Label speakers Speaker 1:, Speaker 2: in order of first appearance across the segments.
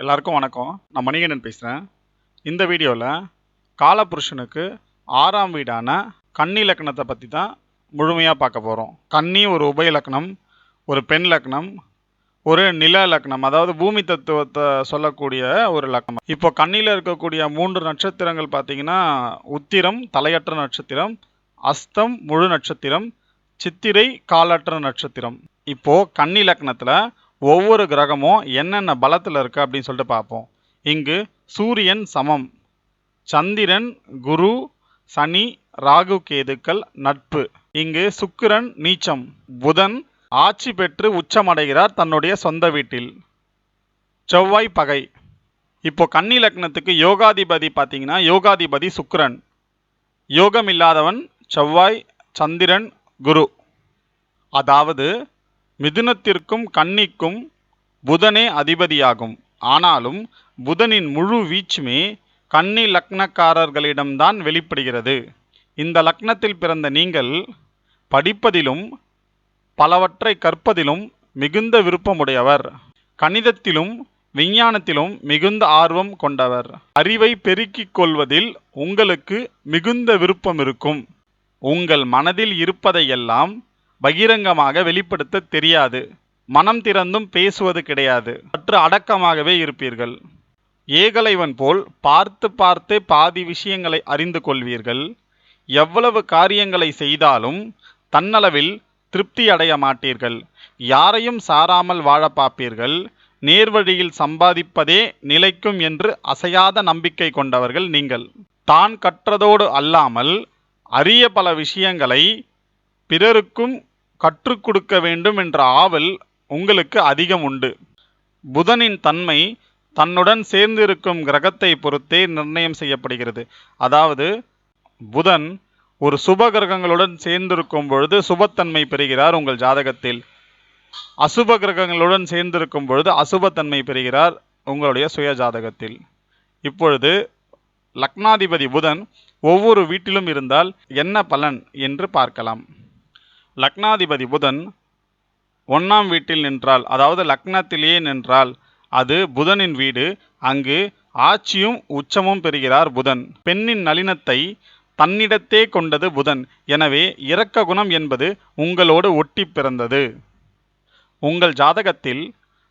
Speaker 1: எல்லாருக்கும் வணக்கம். நான் மணிகண்டன் பேசுகிறேன் இந்த வீடியோவில் காலபுருஷனுக்கு ஆறாம் வீடான கன்னி லக்னத்தை பற்றி தான் முழுமையாக பார்க்க போகிறோம் கன்னி ஒரு உபய லக்னம் ஒரு பெண் லக்னம் ஒரு நில லக்னம் அதாவது பூமி தத்துவத்தை சொல்லக்கூடிய ஒரு லக்னம் இப்போ கண்ணியில் இருக்கக்கூடிய மூன்று நட்சத்திரங்கள் பார்த்தீங்கன்னா உத்திரம் தலையற்ற நட்சத்திரம் அஸ்தம் முழு நட்சத்திரம் சித்திரை காலற்ற நட்சத்திரம். இப்போது கன்னி லக்னத்தில் ஒவ்வொரு கிரகமும் என்னென்ன பலத்தில் இருக்குது அப்படின்னு சொல்லிட்டு பார்ப்போம். இங்கு சூரியன் சமம். சந்திரன் குரு சனி ராகு கேதுக்கள் நட்பு. இங்கு சுக்கிரன் நீச்சம். புதன் ஆட்சி பெற்று உச்சமடைகிறார் தன்னுடைய சொந்த வீட்டில். செவ்வாய் பகை. இப்போ கன்னி லக்னத்துக்கு யோகாதிபதி பார்த்தீங்கன்னா யோகாதிபதி சுக்கிரன். யோகம் இல்லாதவன் செவ்வாய் சந்திரன் குரு. அதாவது மிதுனத்திற்கும் கன்னிக்கும் புதனே அதிபதியாகும். ஆனாலும் புதனின் முழு வீச்சுமே கன்னி லக்னக்காரர்களிடம்தான் வெளிப்படுகிறது. இந்த லக்னத்தில் பிறந்த நீங்கள் படிப்பதிலும் பலவற்றை கற்பதிலும் மிகுந்த விருப்பமுடையவர். கணிதத்திலும் விஞ்ஞானத்திலும் மிகுந்த ஆர்வம் கொண்டவர். அறிவை பெருக்கிக் கொள்வதில் உங்களுக்கு மிகுந்த விருப்பம் இருக்கும். உங்கள் மனதில் இருப்பதையெல்லாம் பகிரங்கமாக வெளிப்படுத்த தெரியாது. மனம் திறந்தும் பேசுவது கிடையாது. சற்று அடக்கமாகவே இருப்பீர்கள். ஏகலைவன் போல் பார்த்து பார்த்தே பாதி விஷயங்களை அறிந்து கொள்வீர்கள். எவ்வளவு காரியங்களை செய்தாலும் தன்னளவில் திருப்தி அடைய மாட்டீர்கள். யாரையும் சாராமல் வாழ பார்ப்பீர்கள். நேர்வழியில் சம்பாதிப்பதே நிலைக்கும் என்று அசையாத நம்பிக்கை கொண்டவர்கள் நீங்கள். தான் கற்றதோடு அல்லாமல் அரிய பல விஷயங்களை பிறருக்கும் கற்றுக் கொடுக்க வேண்டும் என்ற ஆவல் உங்களுக்கு அதிகம் உண்டு. புதனின் தன்மை தன்னுடன் சேர்ந்திருக்கும் கிரகத்தை பொறுத்தே நிர்ணயம் செய்யப்படுகிறது. அதாவது புதன் ஒரு சுப கிரகங்களுடன் சேர்ந்திருக்கும் பொழுது சுபத்தன்மை பெறுகிறார் உங்கள் ஜாதகத்தில். அசுப கிரகங்களுடன் சேர்ந்திருக்கும் பொழுது அசுபத்தன்மை பெறுகிறார் உங்களுடைய சுய ஜாதகத்தில். இப்பொழுது லக்னாதிபதி புதன் ஒவ்வொரு வீட்டிலும் இருந்தால் என்ன பலன் என்று பார்க்கலாம். லக்னாதிபதி புதன் ஒன்றாம் வீட்டில் நின்றால் அதாவது லக்னத்திலேயே நின்றால் அது புதனின் வீடு. அங்கு ஆட்சியும் உச்சமும் பெறுகிறார் புதன். பெண்ணின் நளினத்தை தன்னிடத்தே கொண்டது புதன். எனவே இரக்க குணம் என்பது உங்களோடு ஒட்டி பிறந்தது. உங்கள் ஜாதகத்தில்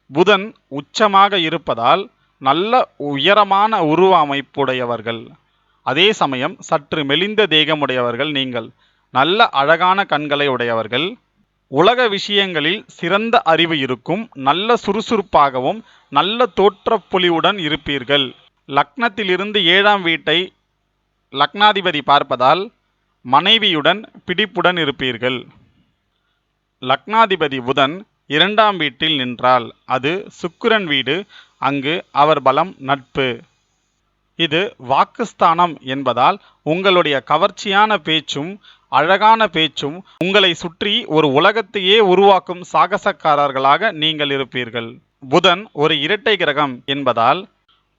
Speaker 1: புதன் உச்சமாக இருப்பதால் நல்ல உயரமான உருவ அமைப்புடையவர்கள். அதே சமயம் சற்று மெலிந்த தேகமுடையவர்கள் நீங்கள். நல்ல அழகான கண்களை உடையவர்கள். உலக விஷயங்களில் சிறந்த அறிவு இருக்கும் நல்ல சுறுசுறுப்பாகவும் நல்ல தோற்றப்பொலிவுடன் இருப்பீர்கள். லக்னத்திலிருந்து ஏழாம் வீட்டை லக்னாதிபதி பார்ப்பதால் மனைவியுடன் பிடிப்புடன் இருப்பீர்கள். லக்னாதிபதி புதன் இரண்டாம் வீட்டில் நின்றால் அது சுக்கிரன் வீடு அங்கு அவர் பலம் நட்பு. இது வாக்குஸ்தானம் என்பதால் உங்களுடைய கவர்ச்சியான பேச்சும் அழகான பேச்சும் உங்களை சுற்றி ஒரு உலகத்தையே உருவாக்கும் சாகசக்காரர்களாக நீங்கள் இருப்பீர்கள். புதன் ஒரு இரட்டை கிரகம் என்பதால்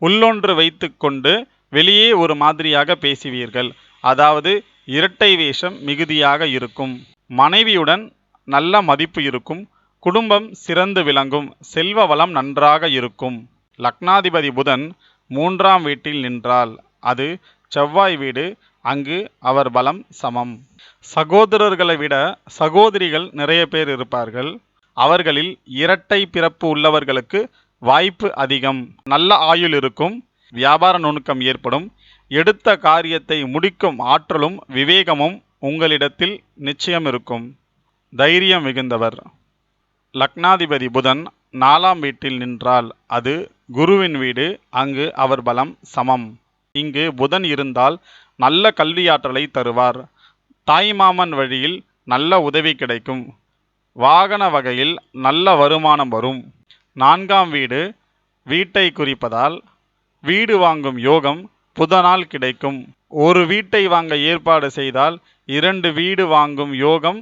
Speaker 1: உள்ளொன்று வைத்து கொண்டு வெளியே ஒரு மாதிரியாக பேசுவீர்கள். அதாவது இரட்டை வேஷம் மிகுதியாக இருக்கும். மனைவியுடன் நல்ல மதிப்பு இருக்கும். குடும்பம் சிறந்து விளங்கும். செல்வ வளம் நன்றாக இருக்கும். லக்னாதிபதி புதன் மூன்றாம் வீட்டில் நின்றால் அது செவ்வாய் வீடு அங்கு அவர் பலம் சமம். சகோதரர்களை விட சகோதரிகள் நிறைய பேர் இருப்பார்கள். அவர்களில் இரட்டை பிறப்பு உள்ளவர்களுக்கு வாய்ப்பு அதிகம். நல்ல ஆயுள் இருக்கும் வியாபார நுணுக்கம் ஏற்படும் எடுத்த காரியத்தை முடிக்கும் ஆற்றலும் விவேகமும் உங்களிடத்தில் நிச்சயம் இருக்கும். தைரியம் மிகுந்தவர். லக்னாதிபதி புதன் நாலாம் வீட்டில் நின்றால் அது குருவின் வீடு அங்கு அவர் பலம் சமம். இங்கு புதன் இருந்தால் நல்ல கல்வியாற்றலை தருவார். தாய்மாமன் வழியில் நல்ல உதவி கிடைக்கும். வாகன வகையில் நல்ல வருமானம் வரும். நான்காம் வீடு வீட்டை குறிப்பதால் வீடு வாங்கும் யோகம் புதனால் கிடைக்கும். ஒரு வீட்டை வாங்க ஏற்பாடு செய்தால் இரண்டு வீடு வாங்கும் யோகம்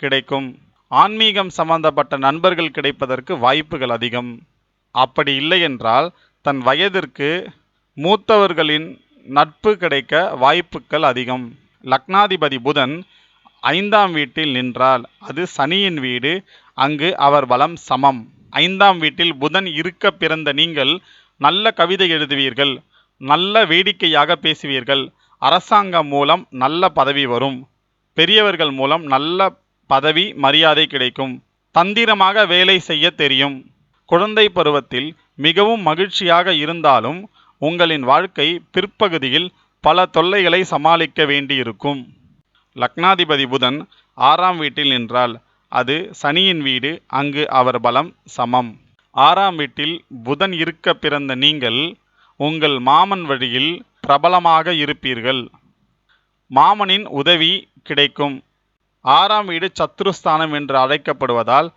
Speaker 1: கிடைக்கும். ஆன்மீகம் சம்பந்தப்பட்ட நண்பர்கள் கிடைப்பதற்கு வாய்ப்புகள் அதிகம். அப்படி இல்லை என்றால் தன் வயதிற்கு மூத்தவர்களின் நட்பு கிடைக்க வாய்ப்புகள் அதிகம். லக்னாதிபதி புதன் ஐந்தாம் வீட்டில் நின்றால் அது சனியின் வீடு அங்கு அவர் பலம் சமம். ஐந்தாம் வீட்டில் புதன் இருக்க பிறந்த நீங்கள் நல்ல கவிதை எழுதுவீர்கள் நல்ல வேடிக்கையாக பேசுவீர்கள். அரசாங்கம் மூலம் நல்ல பதவி வரும். பெரியவர்கள் மூலம் நல்ல பதவி மரியாதை கிடைக்கும். தந்திரமாக வேலை செய்ய தெரியும். குழந்தை பருவத்தில் மிகவும் மகிழ்ச்சியாக இருந்தாலும் உங்களின் வாழ்க்கை பிற்பகுதியில் பல தொல்லைகளை சமாளிக்க வேண்டியிருக்கும். லக்னாதிபதி புதன் ஆறாம் வீட்டில் நின்றால் அது சனியின் வீடு அங்கு அவர் பலம் சமம். ஆறாம் வீட்டில் புதன் இருக்க பிறந்த நீங்கள் உங்கள் மாமன் வழியில் பிரபலமாக இருப்பீர்கள். மாமனின் உதவி கிடைக்கும். ஆறாம் வீடு சத்துருஸ்தானம் என்று அழைக்கப்படுவதால்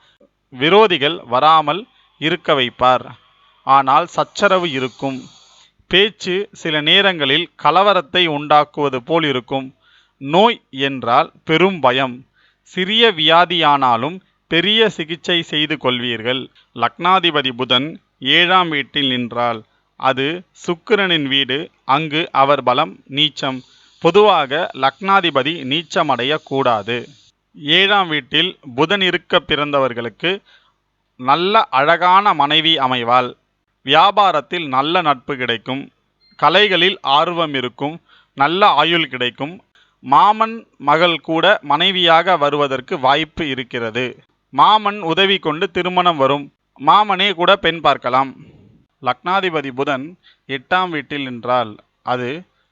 Speaker 1: விரோதிகள் வராமல் இருக்க வைப்பார். ஆனால் சச்சரவு இருக்கும். பேச்சு சில நேரங்களில் கலவரத்தை உண்டாக்குவது போல் இருக்கும். நோய் என்றால் பெரும் பயம். சிறிய வியாதியானாலும் பெரிய சிகிச்சை செய்து கொள்வீர்கள். லக்னாதிபதி புதன் ஏழாம் வீட்டில் நின்றால் அது சுக்கிரனின் வீடு அங்கு அவர் பலம் நீச்சம். பொதுவாக லக்னாதிபதி நீச்சமடைய கூடாது. ஏழாம் வீட்டில் புதன் இருக்க பிறந்தவர்களுக்கு நல்ல அழகான மனைவி அமைவாள். வியாபாரத்தில் நல்ல நட்பு கிடைக்கும். கலைகளில் ஆர்வம் இருக்கும். நல்ல ஆயுள் கிடைக்கும். மாமன் மகள் கூட மனைவியாக வருவதற்கு வாய்ப்பு இருக்கிறது. மாமன் உதவி கொண்டு திருமணம் வரும். மாமனே கூட பெண் பார்க்கலாம். லக்னாதிபதி புதன் எட்டாம் வீட்டில் நின்றால் அது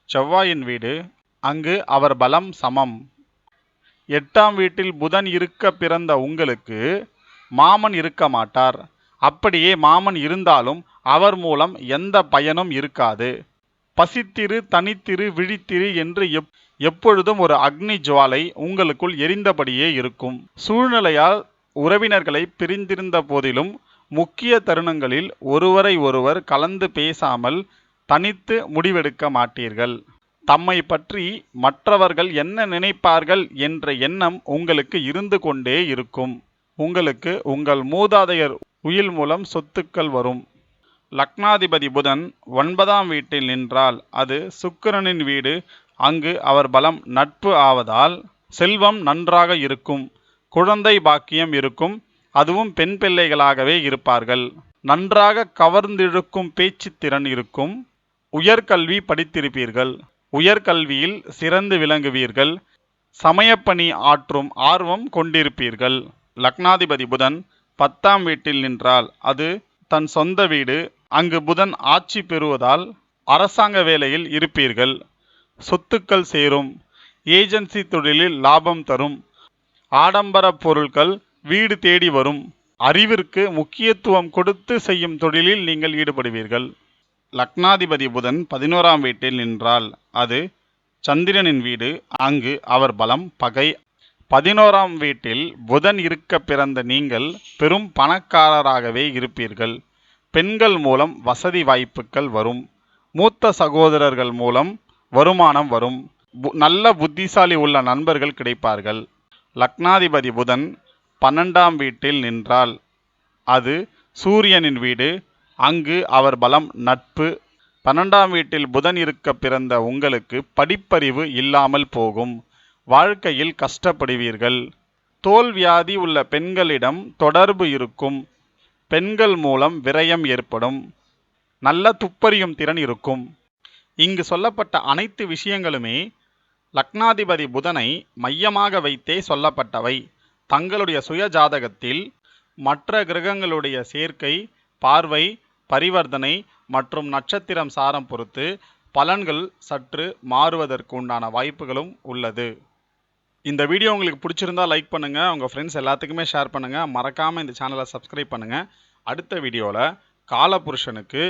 Speaker 1: செவ்வாயின் வீடு. அங்கு அவர் பலம் சமம். எட்டாம் வீட்டில் புதன் இருக்க பிறந்த உங்களுக்கு மாமன் இருக்க மாட்டார். அப்படியே மாமன் இருந்தாலும் அவர் மூலம் எந்த பயனும் இருக்காது. பசித்திரு தனித்திரு விழித்திரு என்று எப் எப்பொழுதும் ஒரு அக்னி ஜுவாலை உங்களுக்குள் எரிந்தபடியே இருக்கும். சூழ்நிலையால் உறவினர்களை பிரிந்திருந்த போதிலும் முக்கிய தருணங்களில் ஒருவரை ஒருவர் கலந்து பேசாமல் தனித்து முடிவெடுக்க மாட்டீர்கள். தம்மை பற்றி மற்றவர்கள் என்ன நினைப்பார்கள் என்ற எண்ணம் உங்களுக்கு இருந்து கொண்டே இருக்கும். உங்களுக்கு உங்கள் மூதாதையர் உயில் மூலம் சொத்துக்கள் வரும். லக்னாதிபதி புதன் ஒன்பதாம் வீட்டில் நின்றால் அது சுக்கிரனின் வீடு. அங்கு அவர் பலம் நட்பு ஆவதால் செல்வம் நன்றாக இருக்கும். குழந்தை பாக்கியம் இருக்கும். அதுவும் பெண் பிள்ளைகளாகவே இருப்பார்கள். நன்றாக கவர்ந்திழுக்கும் பேச்சு திறன் இருக்கும். உயர்கல்வி படித்திருப்பீர்கள். உயர்கல்வியில் சிறந்து விளங்குவீர்கள். சமயப்பணி ஆற்றும் ஆர்வம் கொண்டிருப்பீர்கள். லக்னாதிபதி புதன் பத்தாம் வீட்டில் நின்றால் அது தன் சொந்த வீடு. அங்கு புதன் ஆட்சி பெறுவதால் அரசாங்க வேலையில் இருப்பீர்கள். சொத்துக்கள் சேரும். ஏஜென்சி தொழிலில் லாபம் தரும். ஆடம்பர பொருட்கள் வீடு தேடி வரும். அறிவிற்கு முக்கியத்துவம் கொடுத்து செய்யும் தொழிலில் நீங்கள் ஈடுபடுவீர்கள். லக்னாதிபதி புதன் பதினோராம் வீட்டில் நின்றால் அது சந்திரனின் வீடு. அங்கு அவர் பலம் பகை. பதினோராம் வீட்டில் புதன் இருக்க பிறந்த நீங்கள் பெரும் பணக்காரராகவே இருப்பீர்கள். பெண்கள் மூலம் வசதி வாய்ப்புகள் வரும். மூத்த சகோதரர்கள் மூலம் வருமானம் வரும். பு- நல்ல புத்திசாலி உள்ள நண்பர்கள் கிடைப்பார்கள். லக்னாதிபதி புதன் பன்னெண்டாம் வீட்டில் நின்றால் அது சூரியனின் வீடு. அங்கு அவர் பலம் நட்பு. பன்னெண்டாம் வீட்டில் புதன் இருக்க பிறந்த உங்களுக்கு படிப்பறிவு இல்லாமல் போகும். வாழ்க்கையில் கஷ்டப்படுவீர்கள். தோல் வியாதி உள்ள பெண்களிடம் தொடர்பு இருக்கும். பெண்கள் மூலம் விரயம் ஏற்படும். நல்ல துப்பறியும் திறன் இருக்கும். இங்கு சொல்லப்பட்ட அனைத்து விஷயங்களுமே லக்னாதிபதி புதனை மையமாக வைத்தே சொல்லப்பட்டவை. தங்களுடைய சுய ஜாதகத்தில் மற்ற கிரகங்களுடைய சேர்க்கை பார்வை பரிவர்த்தனை மற்றும் நட்சத்திரம் சாரம் பொறுத்து பலன்கள் சற்று மாறுவதற்கு உண்டான வாய்ப்புகளும் உள்ளது. இந்த வீடியோ உங்களுக்கு பிடிச்சிருந்தா லைக் பண்ணுங்க உங்கள் ஃப்ரெண்ட்ஸ் எல்லாத்துக்குமே ஷேர் பண்ணுங்கள் மறக்காம இந்த சேனலை சப்ஸ்கிரைப் பண்ணுங்க. அடுத்த வீடியோவில் காலபுருஷனுக்கு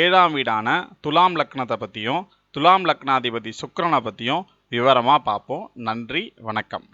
Speaker 1: ஏழாம் வீடான துலாம் லக்னத்தை பற்றியும் துலாம் லக்னாதிபதி சுக்கரனை பற்றியும் விவரமாக பார்ப்போம். நன்றி வணக்கம்.